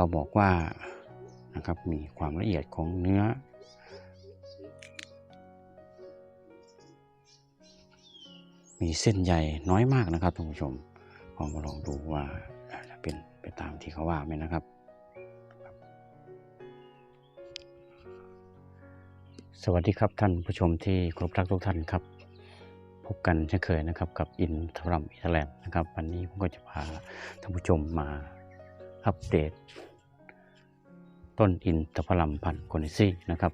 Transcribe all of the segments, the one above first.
เขาบอกว่านะครับมีความละเอียดของเนื้อ มีเส้นใยน้อยมากนะครับท่านผู้ชมลองมาลองดูว่าจะเป็นไปตามที่เขาว่าไหมนะครับ สวัสดีครับท่านผู้ชมที่ครพรักทุกท่านครับ พบกันเช่นเคยนะครับกับอินทรัมอิตาแลนด์นะครับ วันนี้ผมก็จะพาท่านผู้ชมมาอัปเดต ต้นอินทผลัมพันธ์โคนิซี่นะครับ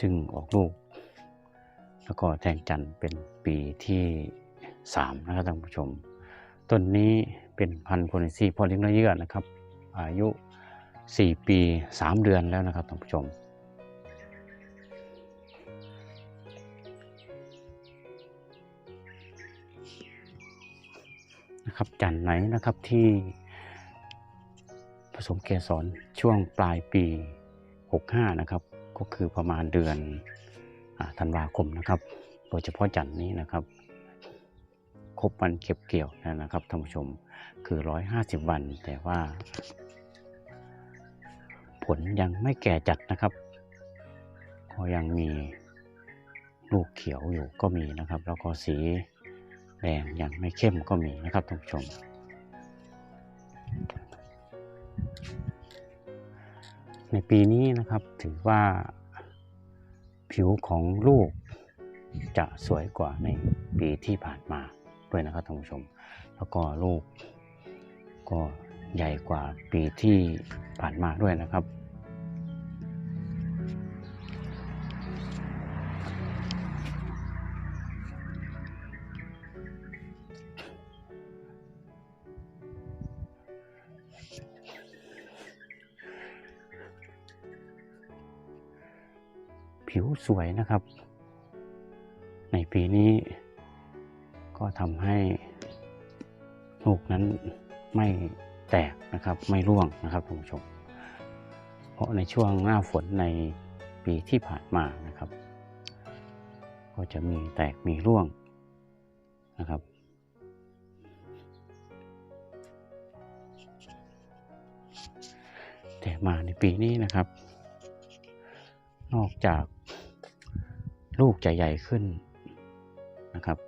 ซึ่งออกลูก แล้วก็แทงจันทร์เป็นปีที่3นะครับท่านผู้ชม ต้นนี้เป็นพันธุ์โคนิซี่พอเลี้ยงเนื้อเยื่อนะครับ อายุ 4 ปี 3 เดือนแล้วนะครับท่านผู้ชมนะครับจันไหนนะครับที่ผสมเกสร ช่วงปลายปี 65 นะครับ ก็คือประมาณเดือนธันวาคมนะครับ โดยเฉพาะจันทร์นี้นะครับ ครบวันเก็บเกี่ยวแล้วนะครับท่านผู้ชมคือ 150 วัน แต่ว่า ผลยังไม่แก่จัดนะครับ ก็ยังมีลูกเขียวอยู่ก็มีนะครับ แล้วก็สีแดงยังไม่เข้มก็มีนะครับท่านผู้ชม ในปีนี้นะครับถือว่าผิวของลูกจะสวยกว่าในปีที่ผ่านมาด้วยนะครับท่านผู้ชม แล้วก็ลูกก็ใหญ่กว่าปีที่ผ่านมาด้วยนะครับ สวยนะครับ ในปีนี้ก็ทำให้ลูกนั้นไม่แตกนะครับไม่ร่วงนะครับท่านผู้ชม เพราะในช่วงหน้าฝนในปีที่ผ่านมานะครับ ก็จะมีแตกมีร่วงนะครับ แต่มาในปีนี้นะครับ นอกจาก ลูกจะใหญ่ขึ้นนะครับ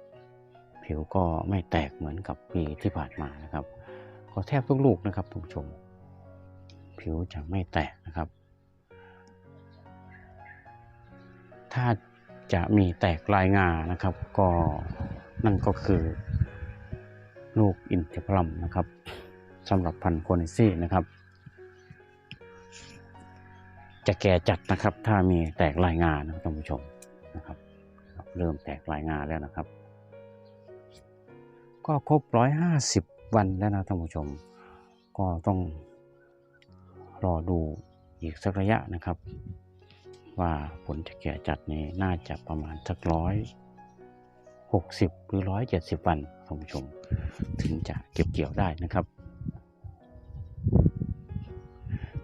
ผิวก็ไม่แตกเหมือนกับปีที่ผ่านมานะครับ ก็แทบทุกลูกนะครับทุกผู้ชม ผิวจะไม่แตกนะครับ ถ้าจะมีแตกลายงานะครับ ก็นั่นก็คือลูกอินเทพลัมนะครับสำหรับพันโคนซี่นะครับ จะแก่จัดนะครับ ถ้ามีแตกลายงานะท่านผู้ชม นะครับเริ่มแตกลายงาแล้วนะครับ ก็ครบร้อยห้าสิบวันแล้วนะท่านผู้ชม ก็ต้องรอดูอีกสักระยะนะครับ ว่าผลจะแก่จัดนี้น่าจะประมาณสักร้อยหกสิบหรือร้อยเจ็ดสิบวันท่านผู้ชม ถึงจะเก็บเกี่ยวได้นะครับ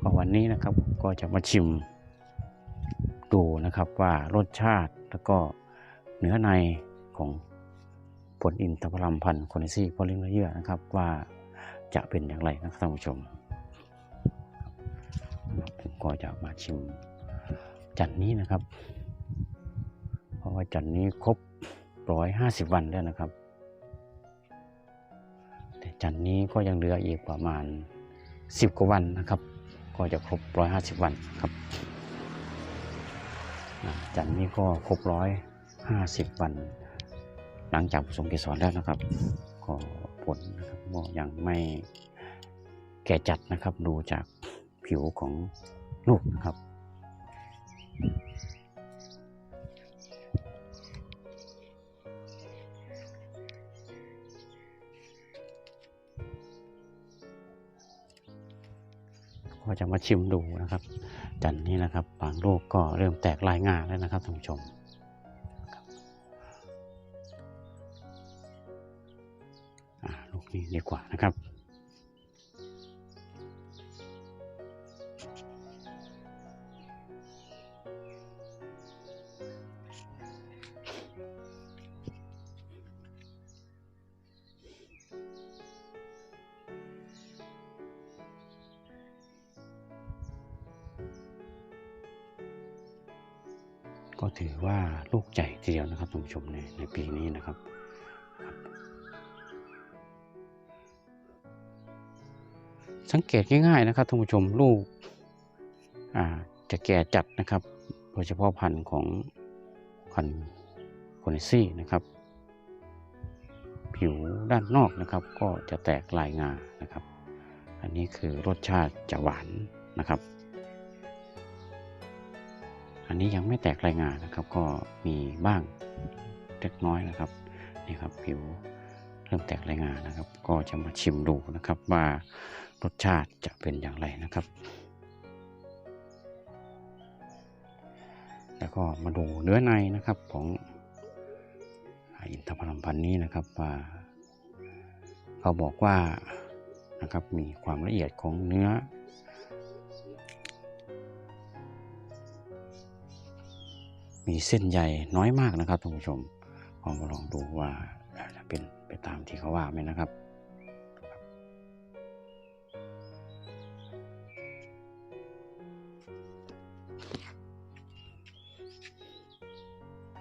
ก็วันนี้นะครับก็จะมาชิม ดูนะครับว่ารสชาติแล้วก็เนื้อในของผลอินทผลัมพันธุ์โคนซี่พอลิงเยื่อนะครับว่าจะเป็นอย่างไรนะครับท่านผู้ชมผมก็จะมาชิมจันนี้นะครับ เพราะว่าจันนี้ครบร้อยห้าสิบวันแล้วนะครับ แต่จันนี้ก็ยังเหลืออีกประมาณสิบกว่าวันนะครับ ก็จะครบร้อยห้าสิบวันครับ จันนี้ก็ครบร้อยห้าสิบวัน หลังจากผสมเกสรแล้วนะครับ ก็ผลนะครับก็ยังไม่แก่จัดนะครับดูจากผิวของลูกนะครับก็จะมาชิมดูนะครับ จันนี้นะครับ บางลูกก็เริ่มแตกลายงาแล้วนะครับท่านผู้ชมลูกนี้ดีกว่านะครับ ก็ถือว่าลูกใหญ่ทีเดียวนะครับท่านผู้ชมในในปีนี้นะครับ สังเกตง่ายๆนะครับท่านผู้ชมลูกจะแก่จัดนะครับ โดยเฉพาะพันธุ์ของพันธุ์โคนซี่นะครับ ผิวด้านนอกนะครับก็จะแตกลายงานะครับ อันนี้คือรสชาติจะหวานนะครับ อันนี้ยังไม่แตกลายงานะครับ ก็มีบ้างเล็กน้อยนะครับนี่ครับผิวเริ่มแตกลายงานะครับ ก็จะมาชิมดูนะครับว่ารสชาติจะเป็นอย่างไรนะครับ แล้วก็มาดูเนื้อในนะครับของอินทผลัมพันธุ์นี้นะครับว่าเขาบอกว่านะครับมีความละเอียดของเนื้อ มีเส้นใยน้อยมากนะครับท่านผู้ชมลองมาลองดูว่าจะเป็นไปตามที่เขาว่าไหมนะครับ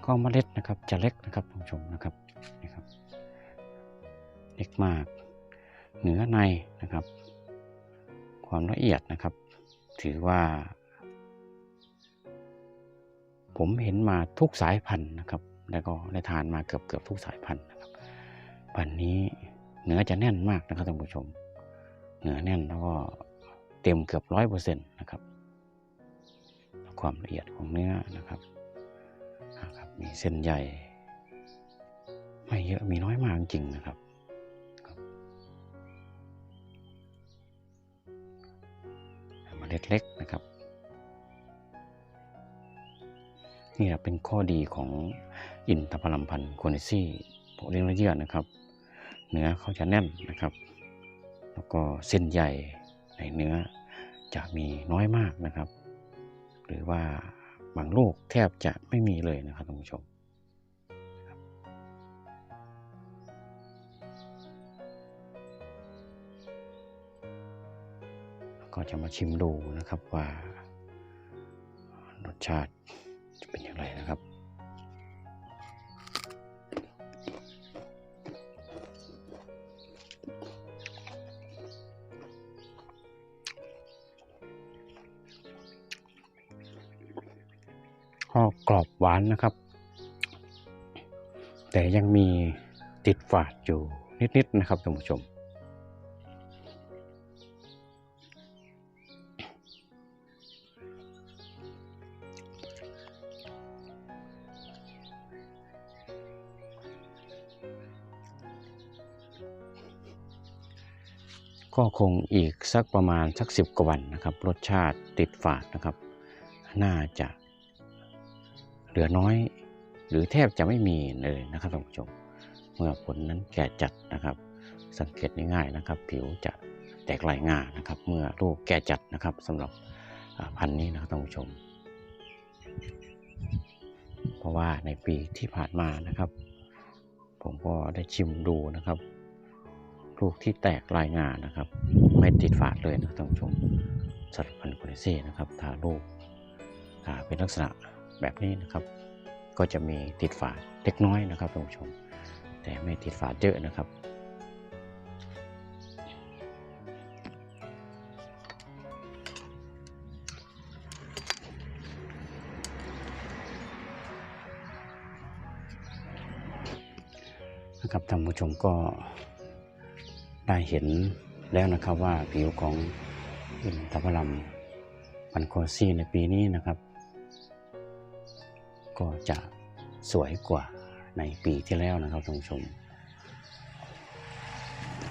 ก็เมล็ดนะครับจะเล็กนะครับท่านผู้ชมนะครับนี่ครับ เล็กมากเนื้อในนะครับ ความละเอียดนะครับ ถือว่า ผมเห็นมาทุกสายพันธุ์นะครับ แล้วก็ได้ทานมาเกือบเกือบทุกสายพันธุ์นะครับพันธุ์นี้เนื้อจะแน่นมากนะครับท่านผู้ชม เนื้อแน่นแล้วก็เต็มเกือบร้อยเปอร์เซ็นต์นะครับ ความละเอียดของเนื้อนะครับนะครับ มีเส้นใยไม่เยอะมีน้อยมากจริงนะครับครับเมล็ดเล็กนะครับ นี่แหละเป็นข้อดีของอินทผลัมพันธ์โคเนซี่โปรเลียงละเยียดนะครับ เนื้อเขาจะแน่นนะครับ แล้วก็เส้นใยในเนื้อจะมีน้อยมากนะครับ หรือว่าบางลูกแทบจะไม่มีเลยนะครับท่านผู้ชมก็จะมาชิมดูนะครับว่ารสชาติ จะเป็นอย่างไรนะครับก็กรอบหวานนะครับ แต่ยังมีติดฝาดอยู่นิด ๆ นะครับท่านผู้ชม ก็คงอีกสักประมาณสักสิบกว่าวันนะครับ รสชาติติดฝาดนะครับ น่าจะเหลือน้อย หรือแทบจะไม่มีเลยนะครับท่านผู้ชม เมื่อผลนั้นแก่จัดนะครับ สังเกตง่ายๆนะครับ ผิวจะแตกลายง่านะครับ เมื่อลูกแก่จัดนะครับสำหรับพันธุ์นี้นะครับท่านผู้ชม เพราะว่าในปีที่ผ่านมานะครับ ผมก็ได้ชิมดูนะครับ ลูกที่แตกลายงานะครับ ไม่ติดฝาดเลยนะท่านผู้ชมสำหรับพันธุ์โคเนซี่นะครับถ้าลูกเป็นลักษณะแบบนี้นะครับ ก็จะมีติดฝาดเล็กน้อยนะครับท่านผู้ชม แต่ไม่ติดฝาดเยอะนะครับนะครับท่านผู้ชมก็ ได้เห็นแล้วนะครับว่าผิวของอินทผลัมพันโคซีในปีนี้นะครับ ก็จะสวยกว่าในปีที่แล้วนะครับท่านผู้ชม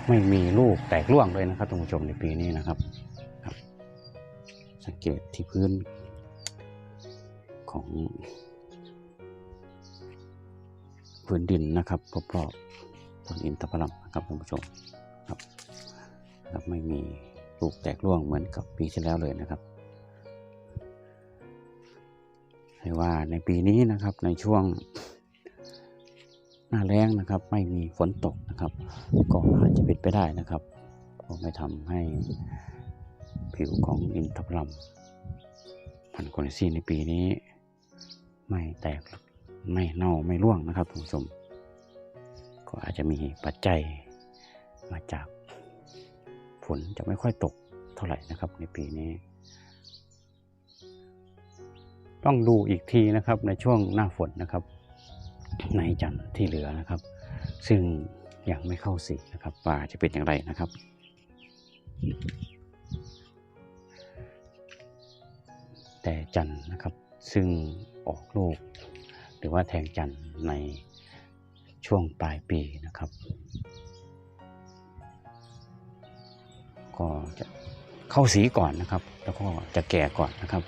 ไม่มีลูกแตกร่วงเลยนะครับท่านผู้ชมในปีนี้นะครับครับสังเกตที่พื้นของพื้นดินนะครับรอบๆต้นอินทผลัมนะครับท่านผู้ชม ครับครับไม่มีลูกแตกร่วงเหมือนกับปีที่แล้วเลยนะครับให้ว่าในปีนี้นะครับในช่วงหน้าแล้งนะครับไม่มีฝนตกนะครับ ก็อาจจะเป็นไปได้นะครับ ก็ไม่ทำให้ผิวของอินทผลัมพันโคนซีในปีนี้ ไม่แตกไม่เน่าไม่ร่วงนะครับท่านผู้ชม ก็อาจจะมีปัจจัย มาจากฝนจะไม่ค่อยตกเท่าไหร่นะครับในปีนี้ ต้องดูอีกทีนะครับในช่วงหน้าฝนนะครับ ในจันทร์ที่เหลือนะครับ ซึ่งยังไม่เข้าสีนะครับว่าจะเป็นอย่างไรนะครับ แต่จันทร์นะครับซึ่งออกลูก หรือว่าแทงจันทร์ในช่วงปลายปีนะครับ ก็จะเข้าสีก่อนนะครับ แล้วก็จะแก่ก่อนนะครับ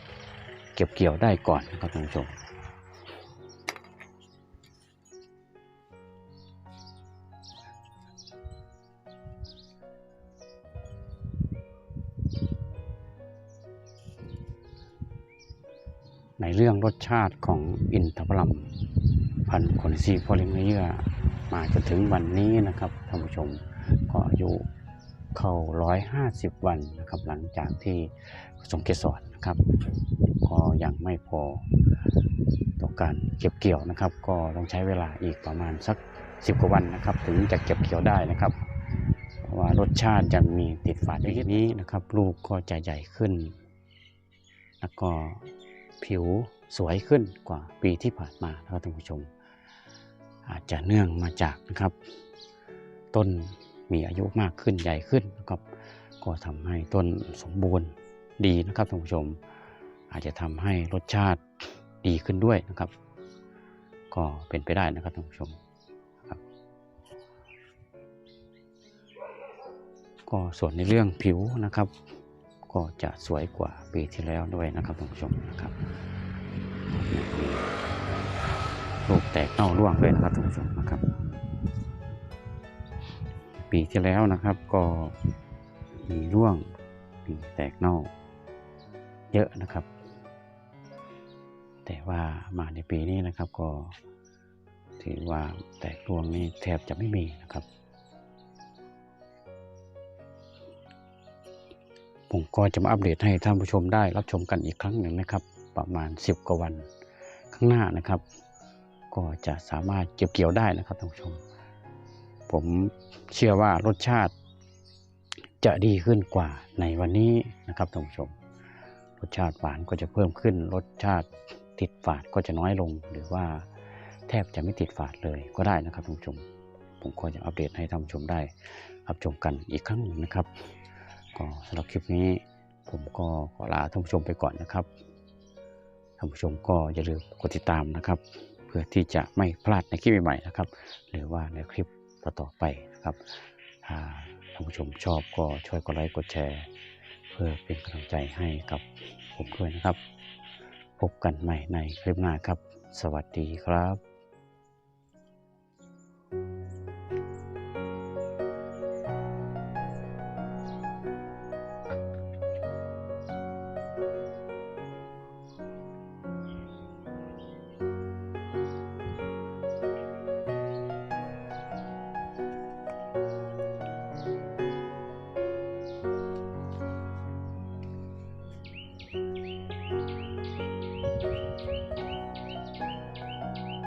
เก็บเกี่ยวได้ก่อนนะครับท่านผู้ชมในเรื่องรสชาติของอินทผลัมพันธุ์ขนซีโพลิเยื่อมาจนถึงวันนี้นะครับท่านผู้ชมก็อายุ เข้าร้อยห้าสิบวันนะครับ หลังจากที่สมเกสรนะครับ ก็ยังไม่พอต่อการเก็บเกี่ยวนะครับ ก็ต้องใช้เวลาอีกประมาณสักสิบกว่าวันนะครับ ถึงจะเก็บเกี่ยวได้นะครับเพราะว่ารสชาติจะมีติดฝาดเล็กนี้นะครับ ลูกก็จะใหญ่ขึ้น แล้วก็ผิวสวยขึ้นกว่าปีที่ผ่านมานะครับท่านผู้ชม อาจจะเนื่องมาจากนะครับ ต้น มีอายุมากขึ้นใหญ่ขึ้นนะครับ ก็ทำให้ต้นสมบูรณ์ดีนะครับท่านผู้ชม อาจจะทำให้รสชาติดีขึ้นด้วยนะครับ ก็เป็นไปได้นะครับท่านผู้ชมครับ ก็ส่วนในเรื่องผิวนะครับ ก็จะสวยกว่าปีที่แล้วด้วยนะครับท่านผู้ชมนะครับลูกแตกเน่าร่วงเลยนะครับท่านผู้ชมนะครับ ปีที่แล้วนะครับ ก็มีร่วงมีแตกเน่าเยอะนะครับ แต่ว่ามาในปีนี้นะครับก็ถือว่าแตกร่วงนี่แทบจะไม่มีนะครับ ผมก็จะมาอัปเดตให้ท่านผู้ชมได้รับชมกันอีกครั้งหนึ่งนะครับ ประมาณ 10 กว่าวันข้างหน้านะครับ ก็จะสามารถเก็บเกี่ยวได้นะครับท่านผู้ชม ผมเชื่อว่ารสชาติจะดีขึ้นกว่าในวันนี้นะครับท่านผู้ชม รสชาติหวานก็จะเพิ่มขึ้น รสชาติติดฝาดก็จะน้อยลง หรือว่าแทบจะไม่ติดฝาดเลยก็ได้นะครับท่านผู้ชม ผมก็จะอัปเดตให้ท่านผู้ชมได้รับชมกันอีกครั้งหนึ่งนะครับ ก็สำหรับคลิปนี้ผมก็ขอลาท่านผู้ชมไปก่อนนะครับท่านผู้ชมก็อย่าลืมกดติดตามนะครับ เพื่อที่จะไม่พลาดในคลิปใหม่ๆนะครับ หรือว่าในคลิป ต่อไปนะครับถ้าท่านผู้ชมชอบก็ช่วยกดไลค์กดแชร์ เพื่อเป็นกำลังใจให้กับผมด้วยนะครับ พบกันใหม่ในคลิปหน้าครับ สวัสดีครับ